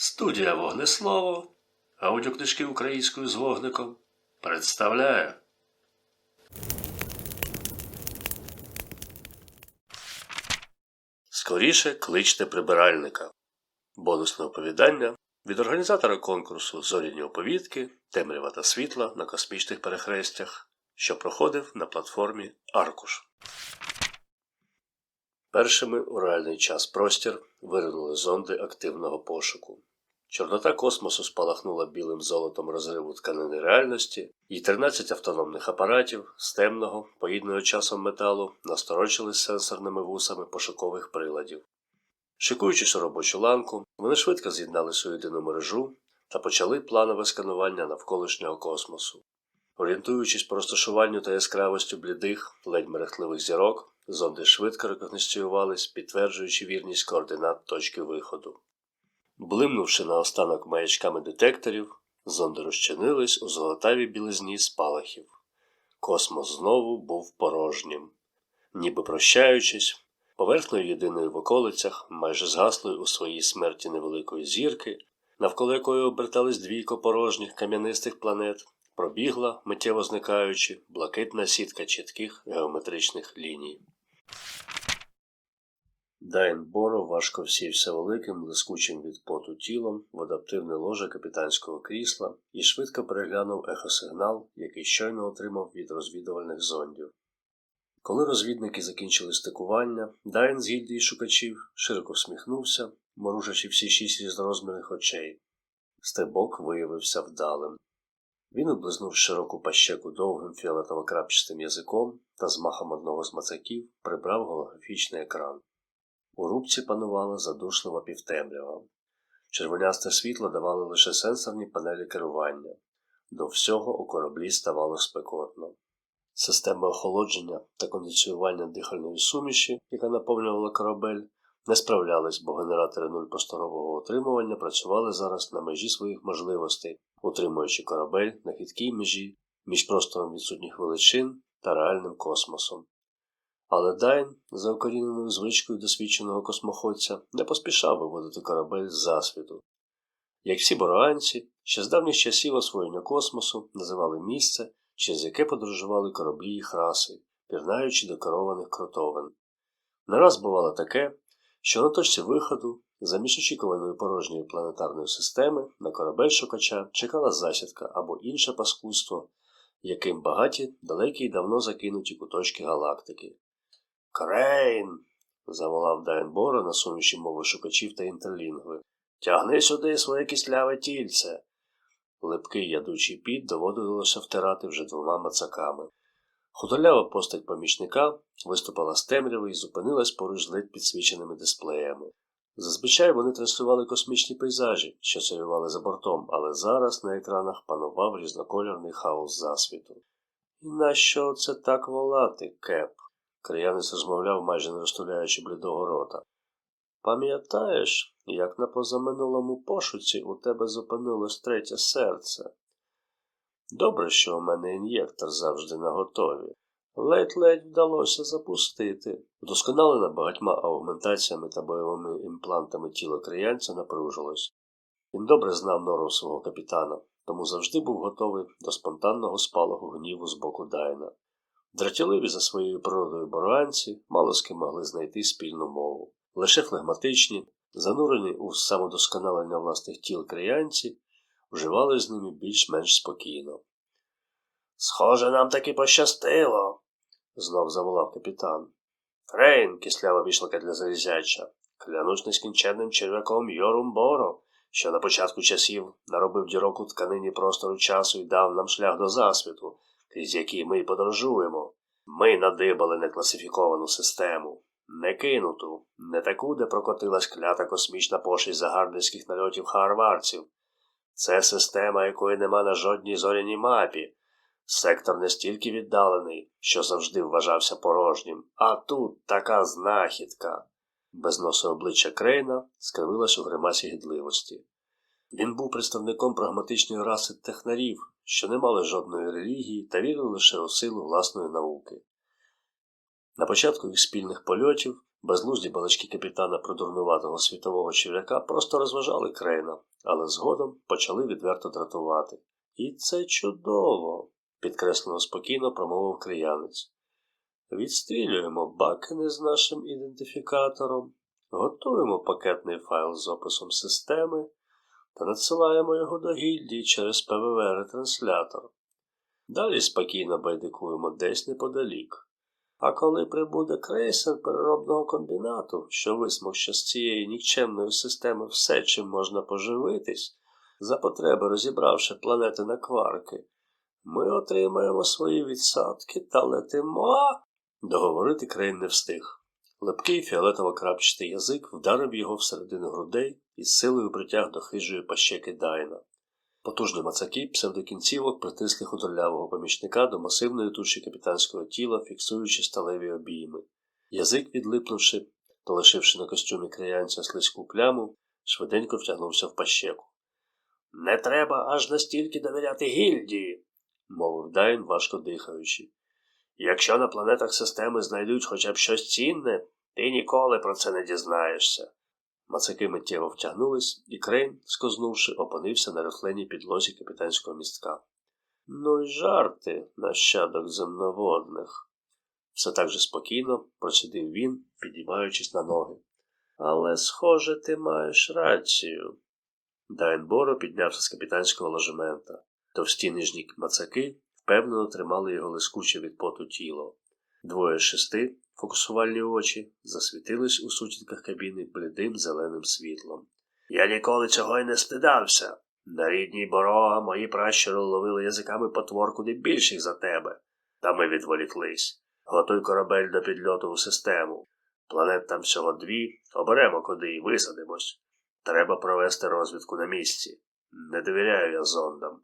Студія Вогнеслово, аудіокнижки українською з вогником представляє. Скоріше кличте прибиральника. Бонусне оповідання від організатора конкурсу Зоряні оповідки Темрява та світла на космічних перехрестях, що проходив на платформі Аркуш. Першими у реальний час простір виринули зонди активного пошуку. Чорнота космосу спалахнула білим золотом розриву тканини реальності, і 13 автономних апаратів з темного, поїдного часом металу насторочились сенсорними вусами пошукових приладів. Шикуючись у робочу ланку, вони швидко з'єдналися у єдину мережу та почали планове сканування навколишнього космосу. Орієнтуючись по розташуванню та яскравості блідих, ледь мерехтливих зірок, зонди швидко рекогносціювались, підтверджуючи вірність координат точки виходу. Блимнувши наостанок маячками детекторів, зонди розчинились у золотавій білизні спалахів. Космос знову був порожнім. Ніби прощаючись, поверхнею єдиною в околицях, майже згаслою у своїй смерті невеликої зірки, навколо якої обертались двійко порожніх кам'янистих планет, пробігла, миттєво зникаючи, блакитна сітка чітких геометричних ліній. Дайн Боро важко всівся великим, блискучим від поту тілом в адаптивне ложе капітанського крісла і швидко переглянув ехосигнал, який щойно отримав від розвідувальних зондів. Коли розвідники закінчили стикування, Дайн з гільдії шукачів широко всміхнувся, моружачи всі шість різнорозмірних очей. Стебок виявився вдалим. Він облизнув широку пащеку довгим фіолетово-крапчастим язиком та з махом одного з мацаків прибрав голографічний екран. У рубці панувала задушлива півтемрява. Червонясте світло давали лише сенсорні панелі керування. До всього у кораблі ставало спекотно. Системи охолодження та кондиціювання дихальної суміші, яка наповнювала корабель, не справлялись, бо генератори нульпосторового утримування працювали зараз на межі своїх можливостей, утримуючи корабель на хиткій межі між простором відсутніх величин та реальним космосом. Але Дайн, за укоріненою звичкою досвідченого космоходця, не поспішав виводити корабель з засвіту. Як всі бороанці, ще з давніх часів освоєння космосу називали місце, через яке подорожували кораблі їх раси, пірнаючи до керованих кротовин. Не раз бувало таке, що на точці виходу, замість очікуваної порожньої планетарної системи, на корабель шукача чекала засідка або інше паскудство, яким багаті далекі й давно закинуті куточки галактики. Крейн. заволав Дайн Боро на суміші мови шукачів та інтерлінгви. Тягни сюди своє кисляве тільце. Липкий ядучий піт доводилося втирати вже двома мацаками. Худолява постать помічника виступила з темряви і зупинилась поруч з ледь підсвіченими дисплеями. Зазвичай вони транслювали космічні пейзажі, що царювали за бортом, але зараз на екранах панував різнокольорний хаос засвіту. І нащо це так волати, кеп? Криянець розмовляв, майже не розтуляючи блідого рота. Пам'ятаєш, як на позаминулому пошуці у тебе зупинилось третє серце? Добре, що у мене ін'єктор завжди наготові. Ледь-ледь вдалося запустити. Вдосконалена багатьма аугментаціями та бойовими імплантами тіло криянця напружилось. Він добре знав нору свого капітана, тому завжди був готовий до спонтанного спалаху гніву з боку Дайна. Дратівливі за своєю природою боруанці мало з ким могли знайти спільну мову. Лише флегматичні, занурені у самодосконалення власних тіл криянці, вживали з ними більш-менш спокійно. Схоже, нам таки пощастило, знов заволав капітан. Крейн, кислява вішлика для залізяча, клянусь нескінченним черв'яком Йорум Боро, що на початку часів наробив дірок у тканині простору часу і дав нам шлях до засвіту, крізь який ми й подорожуємо. Ми надибали некласифіковану систему, не кинуту, не таку, де прокотилась клята космічна пошість загарбницьких нальотів харварців. Це система, якої нема на жодній зоряній мапі. Сектор не стільки віддалений, що завжди вважався порожнім, а тут така знахідка. Безносе обличчя Крейна скривилось у гримасі гідливості. Він був представником прагматичної раси технарів, що не мали жодної релігії та вірили лише у силу власної науки. На початку їх спільних польотів Безлузді балачки капітана про дурнуватого світового черв'яка просто розважали Крейна, але згодом почали відверто дратувати. І це чудово, підкреслено спокійно промовив криянець. Відстрілюємо бакени з нашим ідентифікатором, готуємо пакетний файл з описом системи та надсилаємо його до гільдії через ПВВ-ретранслятор. Далі спокійно байдикуємо десь неподалік. А коли прибуде крейсер переробного комбінату, що висмокще з цієї нікчемної системи все, чим можна поживитись, за потреби розібравши планети на кварки, ми отримаємо свої відсадки та летимо. Договорити Крейн не встиг. Лепкий фіолетово-крапчатий язик вдарив його всередину грудей і з силою притяг до хижої пащеки Дайна. Потужні мацаки псевдокінцівок притисли худорлявого помічника до масивної туші капітанського тіла, фіксуючи сталеві обійми. Язик, відлипнувши та лишивши на костюмі краянця слизьку пляму, швиденько втягнувся в пащеку. Не треба аж настільки довіряти гільдії, мовив Дайн, важко дихаючи. Якщо на планетах системи знайдуть хоча б щось цінне, ти ніколи про це не дізнаєшся. Мацаки миттєво втягнулись, і Крейн, скознувши, опинився на рихленій підлозі капітанського містка. Ну й жарти, нащадок земноводних. Все так же спокійно процідив він, підіймаючись на ноги. Але, схоже, ти маєш рацію. Дайнборо піднявся з капітанського ложемента. Товсті нижні мацаки впевнено тримали його лискуче від поту тіло. Двоє з шести фокусувальні очі засвітились у сутінках кабіни блідим зеленим світлом. Я ніколи цього й не стидався. На рідній борога мої пращури ловили язиками потвор куди більших за тебе. Та ми відволіклись. Готуй корабель до підльоту у систему. Планет там всього дві, оберемо куди і висадимось. Треба провести розвідку на місці. Не довіряю я зондам.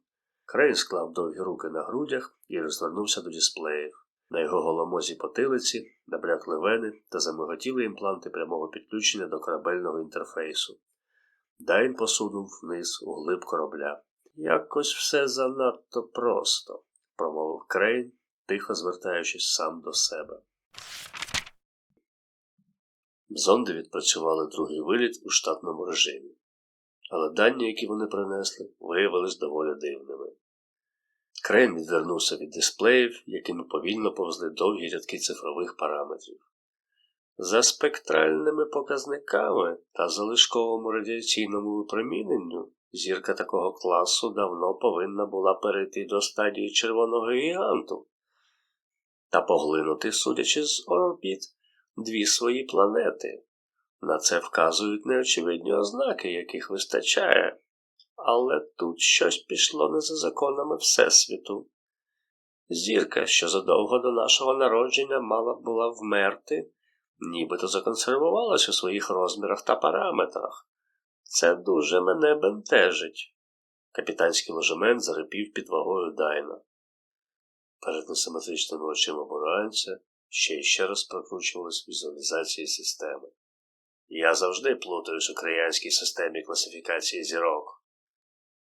Крейн склав довгі руки на грудях і розвернувся до дисплеїв. На його голомозі потилиці набрякли вени та замиготіли імпланти прямого підключення до корабельного інтерфейсу. Дайн посунув вниз у глиб корабля. Якось все занадто просто, промовив Крейн, тихо звертаючись сам до себе. Зонди відпрацювали другий виліт у штатному режимі, але дані, які вони принесли, виявились доволі дивними. Крейн відвернувся від дисплеїв, якими повільно повзли довгі рядки цифрових параметрів. За спектральними показниками та залишковому радіаційному випроміненню зірка такого класу давно повинна була перейти до стадії червоного гіганту та поглинути, судячи з орбіт, дві свої планети. На це вказують неочевидні ознаки, яких вистачає але тут щось пішло не за законами Всесвіту. Зірка, що задовго до нашого народження мала була вмерти, нібито законсервувалась у своїх розмірах та параметрах. Це дуже мене бентежить. Капітанський ложемент зарипів під вагою Дайна. Перед несиметричними очима буранця ще й ще раз прокручувались візуалізації системи. Я завжди плутаюсь у краянській системі класифікації зірок.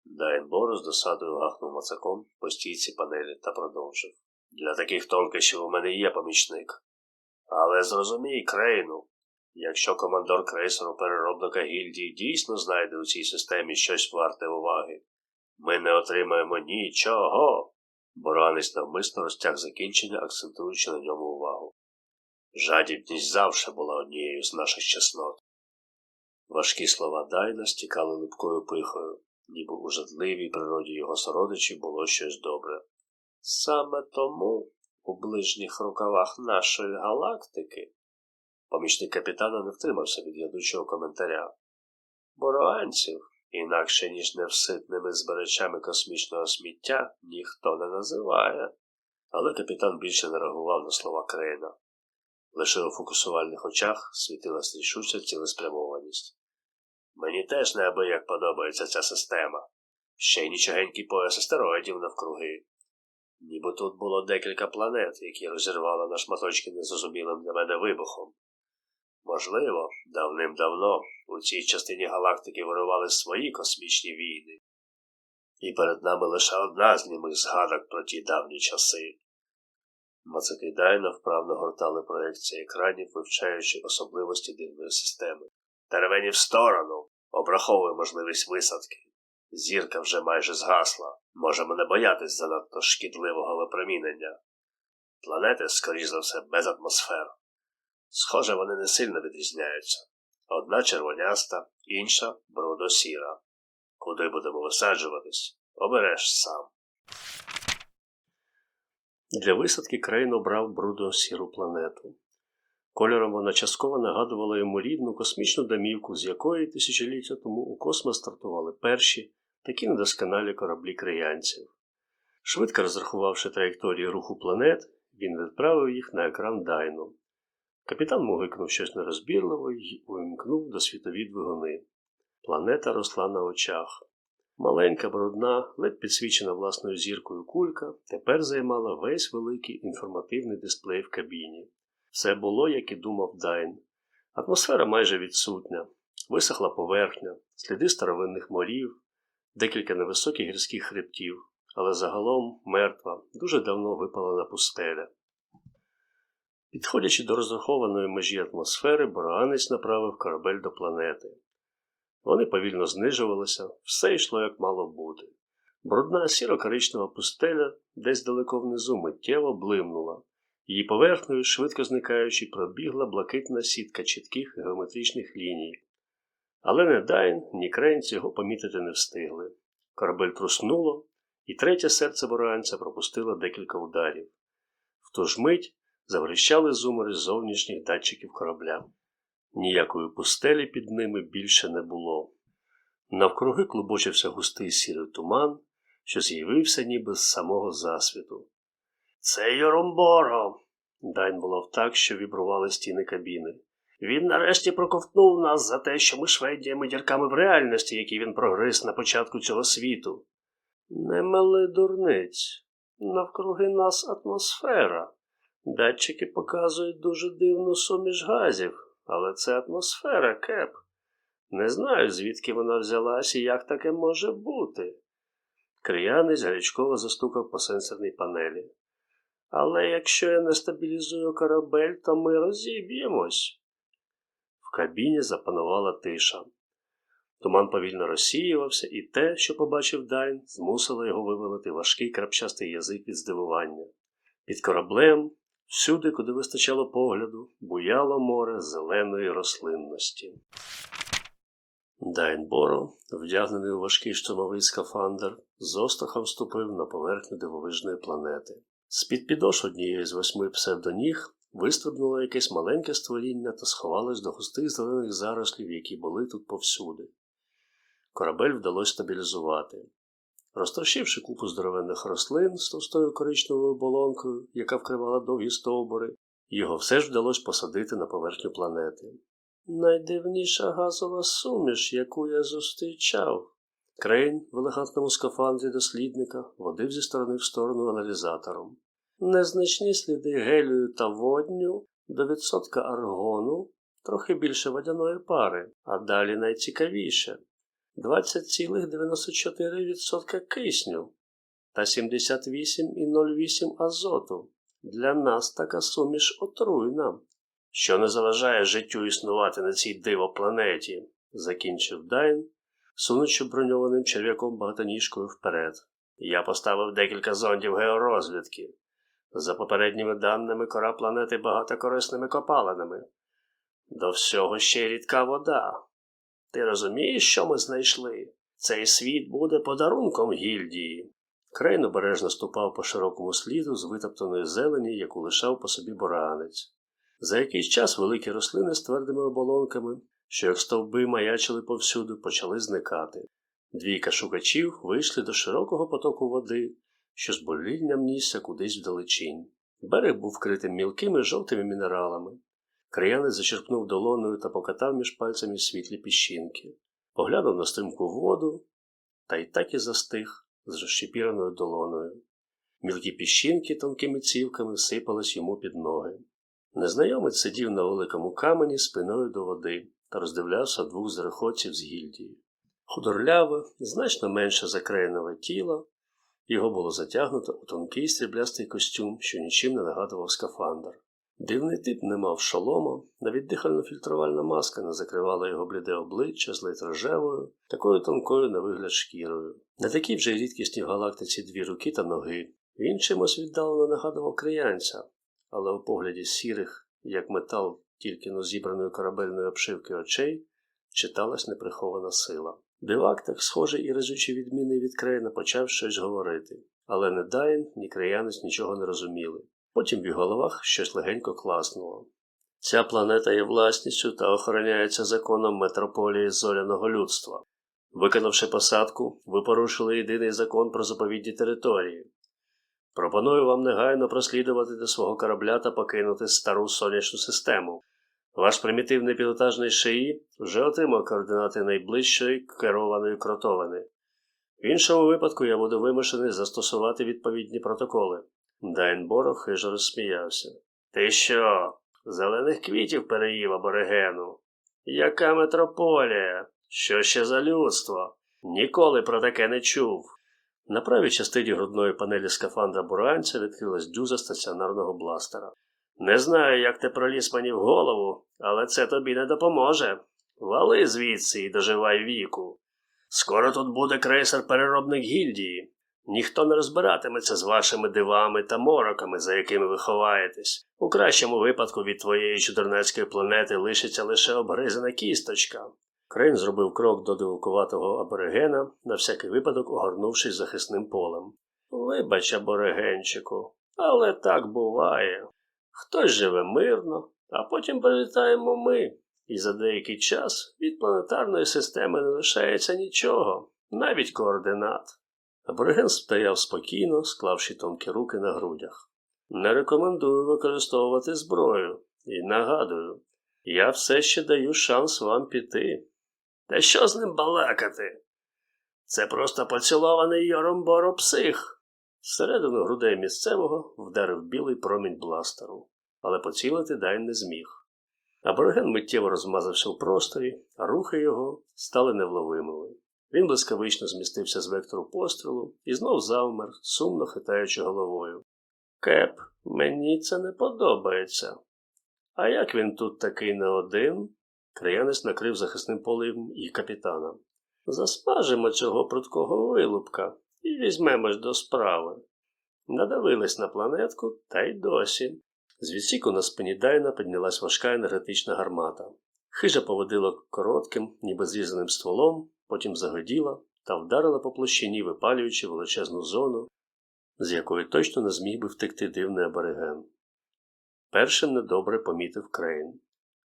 Дайнборо з досадою гахнув мацаком по стійці панелі та продовжив. Для таких тонкощів у мене є помічник. Але зрозумій, Крейну, якщо командор крейсеру переробника гільдії дійсно знайде у цій системі щось варте уваги, ми не отримаємо нічого. Боранець навмисно розтяг закінчення, акцентуючи на ньому увагу. Жадібність завжди була однією з наших чеснот. Важкі слова Дайна стікали липкою пихою ніби у жадливій природі його сородичів було щось добре. Саме тому у ближніх рукавах нашої галактики помічник капітана не втримався від ядучого коментаря. Бороанців, інакше ніж невситними зберечами космічного сміття, ніхто не називає. Але капітан більше не реагував на слова Крейна. Лише у фокусувальних очах світилась рішуча цілеспрямованість. Мені теж неабияк подобається ця система. Ще й нічогенький пояс астероїдів навкруги. Ніби тут було декілька планет, які розірвали на шматочки незрозумілим для мене вибухом. Можливо, давним-давно у цій частині галактики вирували свої космічні війни, і перед нами лише одна з німих згадок про ті давні часи. Мацаки Дайна вправно гортали проекції екранів, вивчаючи особливості дивної системи. Теревені в сторону! Обраховує можливість висадки. Зірка вже майже згасла. Можемо не боятись занадто шкідливого випромінення. Планети, скоріш за все, без атмосфер. Схоже, вони не сильно відрізняються. Одна червоняста, інша брудосіра. Куди будемо висаджуватись? Обереш сам. Для висадки Крейн обрав брудно-сіру планету. Кольором вона частково нагадувала йому рідну космічну домівку, з якої тисячоліття тому у космос стартували перші такі недосконалі кораблі криянців. Швидко розрахувавши траєкторії руху планет, він відправив їх на екран Дайну. Капітан мугикнув щось нерозбірливо і увімкнув до світові двигуни. Планета росла на очах. Маленька, брудна, ледь підсвічена власною зіркою кулька тепер займала весь великий інформативний дисплей в кабіні. Все було, як і думав Дайн. Атмосфера майже відсутня, висохла поверхня, сліди старовинних морів, декілька невисоких гірських хребтів, але загалом мертва, дуже давно випалена пустеля. Підходячи до розрахованої межі атмосфери, Бороанець направив корабель до планети. Вони повільно знижувалися, все йшло як мало бути. Брудна сіро-коричнева пустеля десь далеко внизу миттєво блимнула. Її поверхнею, швидко зникаючи, пробігла блакитна сітка чітких геометричних ліній. Але не Дайн, ні Крейн цього помітити не встигли. Корабель труснуло, і третє серце боранця пропустило декілька ударів. В ту ж мить заврищали зумери зовнішніх датчиків корабля. Ніякої пустелі під ними більше не було. Навкруги клубочився густий сірий туман, що з'явився ніби з самого засвіту. Це Йоромборо. Дайн було так, що вібрували стіни кабіни. Він нарешті проковтнув нас за те, що ми шведіями дірками в реальності, які він прогриз на початку цього світу. Не мали дурниць. Навкруги нас атмосфера. Датчики показують дуже дивну суміш газів, але це атмосфера, кеп. Не знаю, звідки вона взялась і як таке може бути. Криянець гарячково застукав по сенсорній панелі. Але якщо я не стабілізую корабель, то ми розіб'ємось. В кабіні запанувала тиша. Туман повільно розсіювався, і те, що побачив Дайн, змусило його вивелити важкий крапчастий язик від здивування. Під кораблем, всюди, куди вистачало погляду, буяло море зеленої рослинності. Дайн Боро, вдягнений у важкий штурмовий скафандр, з острахом ступив на поверхню дивовижної планети. З-під підош однієї з восьми псевдоніг вистрибнуло якесь маленьке створіння та сховалось до густих зелених зарослів, які були тут повсюди. Корабель вдалося стабілізувати. Розтрощивши купу здоровенних рослин з товстою коричневою болонкою, яка вкривала довгі стовбури, його все ж вдалося посадити на поверхню планети. Найдивніша газова суміш, яку я зустрічав. Крейн в елегантному скафандрі дослідника водив зі сторони в сторону аналізатором. Незначні сліди гелію та водню до відсотка аргону, трохи більше водяної пари, а далі найцікавіше 20,94% кисню та 78,08 азоту. Для нас така суміш отруйна, що не заважає життю існувати на цій дивопланеті, закінчив Дайн, сунучи броньованим черв'яком багатоніжкою вперед. Я поставив декілька зондів георозвідки. За попередніми даними, кора планети багата корисними копалинами. До всього ще рідка вода. Ти розумієш, що ми знайшли? Цей світ буде подарунком гільдії. Крейн обережно ступав по широкому сліду з витоптаної зелені, яку лишав по собі боранець. За якийсь час великі рослини з твердими оболонками, що як стовби маячили повсюду, почали зникати. Двійка шукачів вийшли до широкого потоку води, що з болінням нісся кудись вдалечінь. Берег був вкритим мілкими жовтими мінералами. Краянець зачерпнув долоною та покатав між пальцями світлі піщинки, поглянув на стрімку воду та й так і застиг з розщепіреною долоною. Мілкі піщинки тонкими цівками сипались йому під ноги. Незнайомець сидів на великому камені спиною до води та роздивлявся двох зреходців з гільдії. Худорляве, значно менше закреєнове тіло, Його було затягнуто у тонкий стріблястий костюм, що нічим не нагадував скафандр. Дивний тип не мав шолома, навіть дихально-фільтрувальна маска не закривала його бліде обличчя з рожевою, такою тонкою на вигляд шкірою. Не такі вже й рідкісні в галактиці дві руки та ноги. Він чимось віддалено нагадував криянця, але у погляді сірих, як метал тільки но зібраної корабельної обшивки очей, читалась неприхована сила. Дивак, так схожий і разючий відмінний від Крейна, почав щось говорити, але не Дайн, ні краянець нічого не розуміли. Потім в їх головах щось легенько класнуло. Ця планета є власністю та охороняється законом метрополії зоряного людства. Виконавши посадку, ви порушили єдиний закон про заповідні території. Пропоную вам негайно прослідувати до свого корабля та покинути стару сонячну систему. Ваш примітивний пілотажний шиї вже отримав координати найближчої керованої кротовини. В іншому випадку я буду вимушений застосувати відповідні протоколи. Дайн Боро хижо розсміявся. Ти що? Зелених квітів переїв аборигену? Яка метрополія? Що ще за людство? Ніколи про таке не чув. На правій частині грудної панелі скафандра буранця відкрилась дюза стаціонарного бластера. Не знаю, як ти проліз мені в голову, але це тобі не допоможе. Вали звідси і доживай віку. Скоро тут буде крейсер переробник гільдії. Ніхто не розбиратиметься з вашими дивами та мороками, за якими ви ховаєтесь. У кращому випадку від твоєї чудернацької планети лишиться лише обгризана кісточка. Крейн зробив крок до дивукуватого аборигена, на всякий випадок огорнувшись захисним полем. Вибач, аборигенчику, але так буває. Хтось живе мирно, а потім прилітаємо ми, і за деякий час від планетарної системи не лишається нічого, навіть координат. Абориген стояв спокійно, склавши тонкі руки на грудях. Не рекомендую використовувати зброю і нагадую, я все ще даю шанс вам піти. Та що з ним балакати? Це просто поцілований Йоромборо псих. Всередину грудей місцевого вдарив білий промінь бластеру, але поцілити Дайн не зміг. Абориген миттєво розмазався в просторі, а рухи його стали невловимими. Він блискавично змістився з вектору пострілу і знов завмер, сумно хитаючи головою. Кеп, мені це не подобається. А як він тут такий не один? Краянець накрив захисним полем і капітана. Засмажимо цього прудкого вилупка і візьмемось до справи. Надавились на планетку, та й досі. З відсіку на спині Дайна піднялась важка енергетична гармата. Хижа поводила коротким, ніби зрізаним стволом, потім загоділа та вдарила по площині, випалюючи величезну зону, з якої точно не зміг би втекти дивний абориген. Першим недобре помітив Крейн.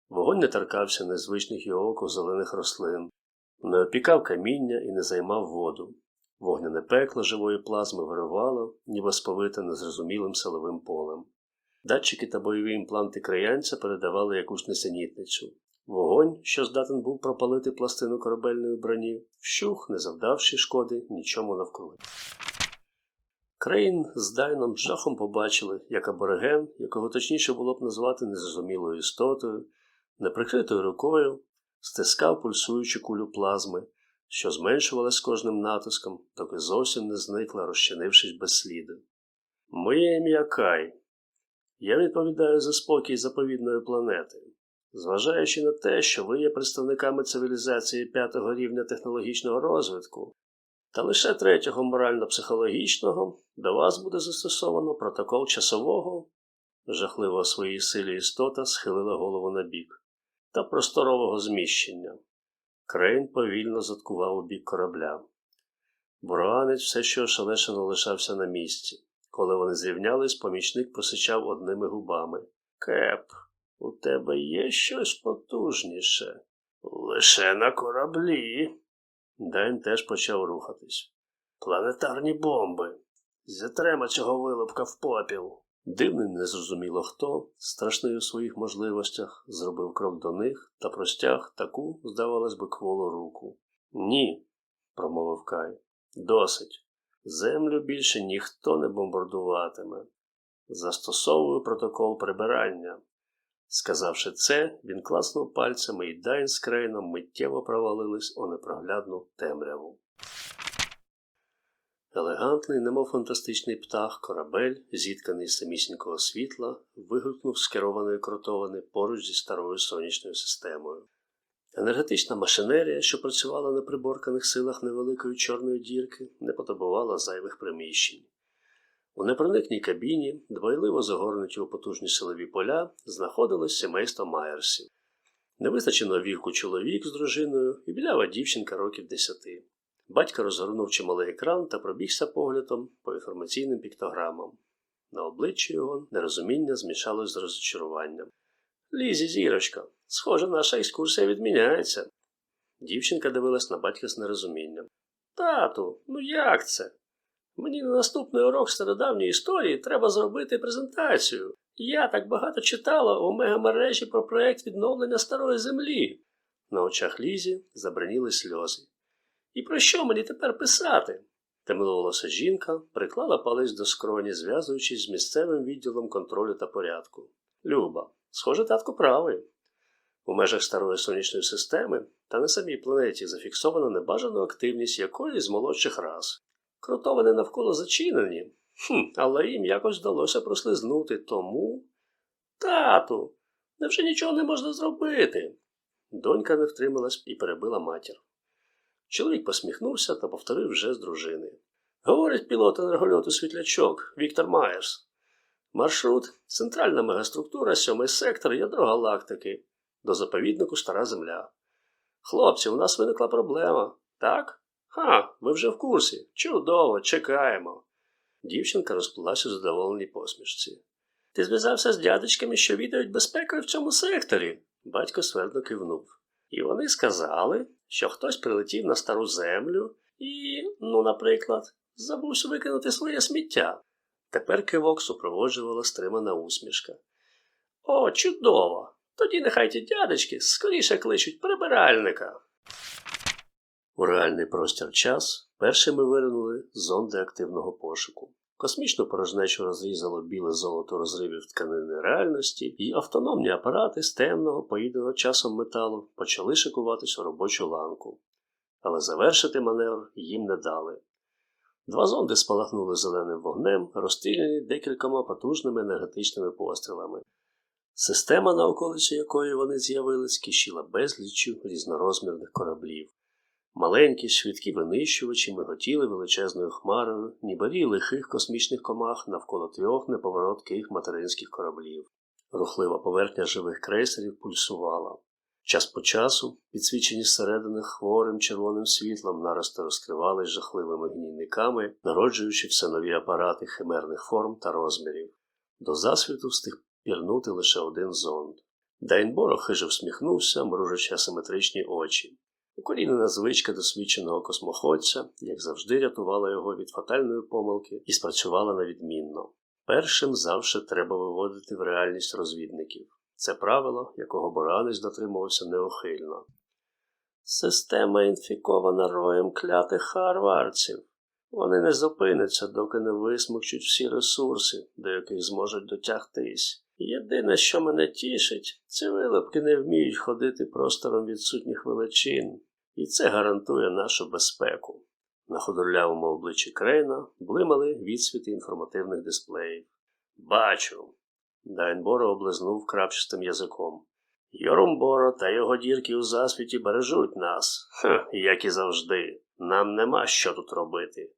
Вогонь не торкався незвичних його оку зелених рослин, не опікав каміння і не займав воду. Вогняне пекло живої плазми виривало, ніби сповите незрозумілим силовим полем. Датчики та бойові імпланти краянця передавали якусь несенітницю. Вогонь, що здатен був пропалити пластину корабельної броні, вщух, не завдавши шкоди нічому навкруги. Крейн з Дайном жахом побачили, як абориген, якого точніше було б назвати незрозумілою істотою, неприкритою рукою, стискав пульсуючу кулю плазми, що зменшувалась з кожним натиском, доки зовсім не зникла, розчинившись без сліду. Моє ім'я Кай. Я відповідаю за спокій заповідної планети. Зважаючи на те, що ви є представниками цивілізації п'ятого рівня технологічного розвитку, та лише третього морально-психологічного, до вас буде застосовано протокол часового, жахливо своїй силі істота схилила голову на бік, та просторового зміщення. Крейн повільно заткував у бік корабля. Буранець все ще ошелешено лишався на місці. Коли вони зрівнялись, помічник посичав одними губами. Кеп, у тебе є щось потужніше? Лише на кораблі. Дайн теж почав рухатись. Планетарні бомби. Затрема цього вилупка в попіл. Дивний незрозуміло хто, страшний у своїх можливостях, зробив крок до них та простяг таку, здавалось би, кволу руку. Ні, промовив Кай. Досить. Землю більше ніхто не бомбардуватиме. Застосовую протокол прибирання. Сказавши це, він класнув пальцями і Дайн з Крейном миттєво провалились у непроглядну темряву. Елегантний, немов фантастичний птах, корабель, зітканий з самісінького світла, вигукнув з керованої поруч зі старою сонячною системою. Енергетична машинерія, що працювала на приборканих силах невеликої чорної дірки, не потребувала зайвих приміщень. У непроникній кабіні, дбайливо загорнуті у потужні силові поля, знаходилось сімейство Майерсів. Невизначеного віку чоловік з дружиною і білява дівчинка років десяти. Батько розгорнув чималий екран та пробігся поглядом по інформаційним піктограмам. На обличчі його нерозуміння змішалось з розчаруванням. Лізі, зірочка, схоже, наша екскурсія відміняється. Дівчинка дивилась на батька з нерозумінням. Тату, ну як це? Мені на наступний урок стародавньої історії треба зробити презентацію. Я так багато читала у мегамережі про проєкт відновлення старої землі. На очах Лізі забриніли сльози. І про що мені тепер писати? Темнолоса жінка приклала палець до скроні, зв'язуючись з місцевим відділом контролю та порядку. Люба, схоже, татко правий. У межах старої сонячної системи та на самій планеті зафіксовано небажану активність якоїсь з молодших рас. Кротовини навколо зачинені, хм, але їм якось вдалося прослизнути, тому. Тату, невже нічого не можна зробити? Донька не втрималась і перебила матір. Чоловік посміхнувся та повторив вже з дружини. Говорить пілот енергольоту світлячок Віктор Майерс. Маршрут центральна мегаструктура, сьомий сектор, ядро галактики. До заповіднику Стара Земля. Хлопці, у нас виникла проблема. Так? Ха, ви вже в курсі. Чудово, чекаємо. Дівчинка розплилася в задоволеній посмішці. Ти зв'язався з дядечками, що відають безпекою в цьому секторі. Батько свердно кивнув. І вони сказали, що хтось прилетів на стару землю і, ну, наприклад, забувся викинути своє сміття. Тепер кивок супроводжувала стримана усмішка. О, чудово! Тоді нехай ті дядечки скоріше кличуть прибиральника. У реальний простір час першими виринули зонди активного пошуку. Космічну порожнечу розрізало біле золото розривів тканини реальності, і автономні апарати з темного, поїденого часом металу почали шикуватись у робочу ланку. Але завершити маневр їм не дали. Два зонди спалахнули зеленим вогнем, розстріляні декількома потужними енергетичними пострілами. Система, на околиці якої вони з'явились, кишіла безліччю різнорозмірних кораблів. Маленькі, швидкі винищувачі миготіли величезною хмарою, ніби рій лихих космічних комах навколо трьох неповоротких материнських кораблів. Рухлива поверхня живих крейсерів пульсувала. Час по часу, підсвічені зсередини хворим червоним світлом, нарости розкривались жахливими гнійниками, народжуючи все нові апарати химерних форм та розмірів. До засвіту встиг пірнути лише один зонд. Дайнборо хиже всміхнувся, мружачи асиметричні очі. Укорінена звичка досвідченого космоходця, як завжди, рятувала його від фатальної помилки і спрацювала на відмінно. Першим завжди треба виводити в реальність розвідників. Це правило, якого Боранець дотримувався неохильно. Система інфікована роєм клятих харварців. Вони не зупиняться, доки не висмокчуть всі ресурси, до яких зможуть дотягтись. Єдине, що мене тішить, ці вилипки не вміють ходити простором відсутніх величин, і це гарантує нашу безпеку. На худорлявому обличчі Крейна блимали відсвіти інформативних дисплеїв. Бачу. Дайнборо облизнув крапчастим язиком. Йорумборо та його дірки у засвіті бережуть нас, Хех, як і завжди. Нам нема що тут робити.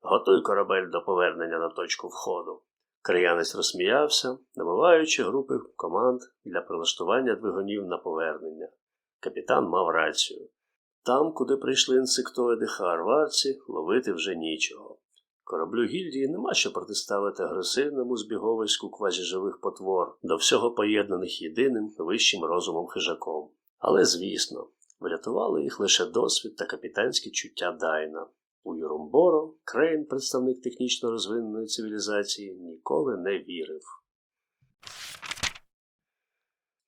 Готуй корабель до повернення на точку входу. Криянець розсміявся, набуваючи групи команд для прилаштування двигунів на повернення. Капітан мав рацію. Там, куди прийшли інсектоїди харварці, ловити вже нічого. Кораблю гільдії нема що протиставити агресивному збіговиську квазіживих потвор, до всього поєднаних єдиним вищим розумом хижаком. Але, звісно, врятували їх лише досвід та капітанські чуття Дайна. У Юрумборо Крейн, представник технічно розвиненої цивілізації, ніколи не вірив.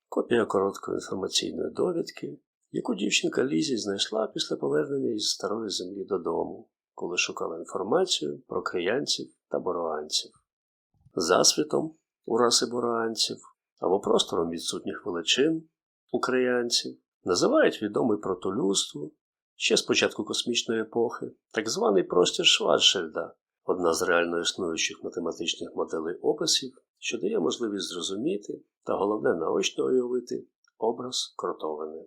Копія короткої інформаційної довідки, яку дівчинка Лізі знайшла після повернення із старої землі додому, коли шукала інформацію про криянців та бороанців. Засвітом у раси бороанців або простором відсутніх величин у криянців називають відомий протолюдству Ще з початку космічної епохи, так званий простір Шварцшильда, одна з реально існуючих математичних моделей описів, що дає можливість зрозуміти та головне наочно уявити образ кротовини.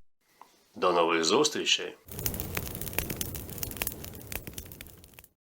До нових зустрічей!